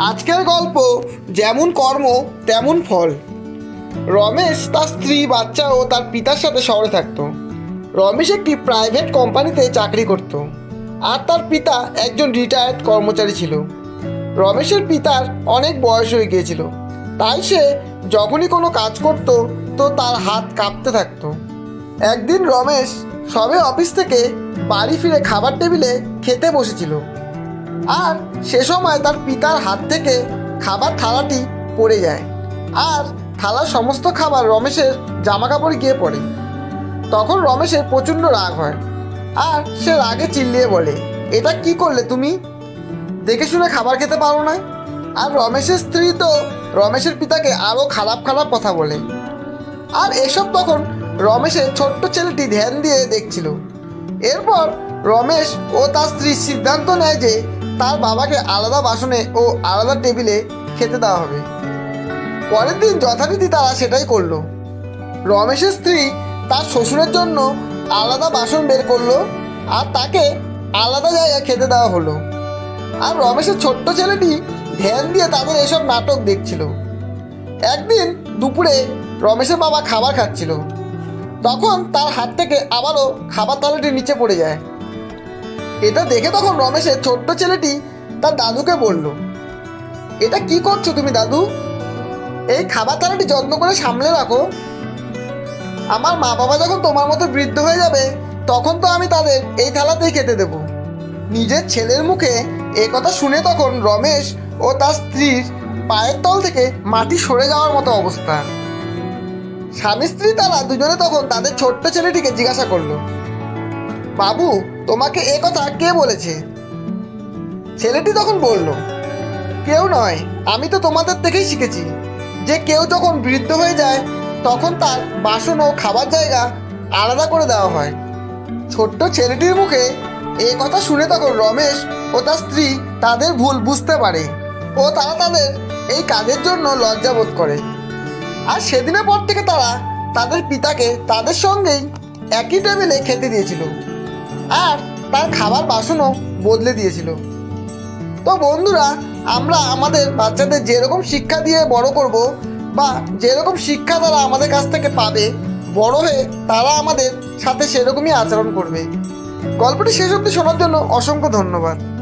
আজকের গল্প যেমন কর্ম, তেমন ফল। রমেশ তার স্ত্রী, বাচ্চা ও তার পিতার সাথে শহরে থাকতো। রমেশ একটি প্রাইভেট কোম্পানিতে চাকরি করত। আর তার পিতা একজন রিটায়ার্ড কর্মচারী ছিল। রমেশের পিতার অনেক বয়স হয়ে গিয়েছিল। তাই সে যখনই কোনো কাজ করত, তো তার হাত কাঁপতে থাকতো। একদিন রমেশ সবে অফিস থেকে বাড়ি ফিরে খাবার টেবিলে খেতে বসেছিল। আর সে সময় তার পিতার হাত থেকে খাবার থালাটি পড়ে যায়। আর থালার সমস্ত খাবার রমেশের জামা কাপড়ে গিয়ে পড়ে। তখন রমেশের প্রচণ্ড রাগ হয়। আর সে রাগে চিল্লিয়ে বলে, এটা কি করলে তুমি? দেখে শুনে খাবার খেতে পারো না? আর রমেশের স্ত্রী তো রমেশের পিতাকে আরও খারাপ খারাপ কথা বলে। আর এসব তখন রমেশের ছোট্ট ছেলেটি ধ্যান দিয়ে দেখছিল। এরপর রমেশ ও তার স্ত্রী সিদ্ধান্ত নেয় যে তার বাবাকে আলাদা বাসনে ও আলাদা টেবিলে খেতে দেওয়া হবে। পরের দিন যথারীতি তারা সেটাই করল। রমেশের স্ত্রী তার শ্বশুরের জন্য আলাদা বাসন বের করল আর তাকে আলাদা জায়গায় খেতে দেওয়া হলো। আর রমেশের ছোট্ট ছেলেটি ধ্যান দিয়ে তাদের এসব নাটক দেখছিল। একদিন দুপুরে রমেশের বাবা খাবার খাচ্ছিল। তখন তার হাত থেকে আবারও খাবার থালাটি নিচে পড়ে যায়। এটা দেখে তখন রমেশের ছোট্ট ছেলেটি তার দাদুকে বলল, এটা কি করছ তুমি দাদু? এই খাবার থালাটি যত্ন করে সামলে রাখো। আমার মা বাবা যখন তোমার মতো বৃদ্ধ হয়ে যাবে, তখন তো আমি তাদের এই থালাতেই খেতে দেব। নিজের ছেলের মুখে এ কথা শুনে তখন রমেশ ও তার স্ত্রীর পায়ের তল থেকে মাটি সরে যাওয়ার মতো অবস্থা। স্বামী স্ত্রী তারা দুজনে তখন তাদের ছোট্ট ছেলেটিকে জিজ্ঞাসা করল বাবু, তোমাকে এ কথা কে বলেছে? ছেলেটি তখন বলল, কেউ নয়, আমি তো তোমাদের থেকেই শিখেছি। যে কেউ যখন বৃদ্ধ হয়ে যায়, তখন তার বাসন ও খাবার জায়গা আলাদা করে দেওয়া হয়। ছোট্ট ছেলেটির মুখে এ কথা শুনে তখন রমেশ ও তার স্ত্রী তাদের ভুল বুঝতে পারে ও তারা তাদের এই কাজের জন্য লজ্জাবোধ করে। আর সেদিনের পর থেকে তারা তাদের পিতাকে তাদের সঙ্গেই একই টেবিলে খেতে দিয়েছিল। আর তার খাবার বাসনও বদলে দিয়েছিল। তো বন্ধুরা, আমরা আমাদের বাচ্চাদের যেরকম শিক্ষা দিয়ে বড় করব বা যেরকম শিক্ষা তারা আমাদের কাছ থেকে পাবে, বড় হয়ে তারা আমাদের সাথে সেরকমই আচরণ করবে। গল্পটি শেষ অবধি শোনার জন্য অসংখ্য ধন্যবাদ।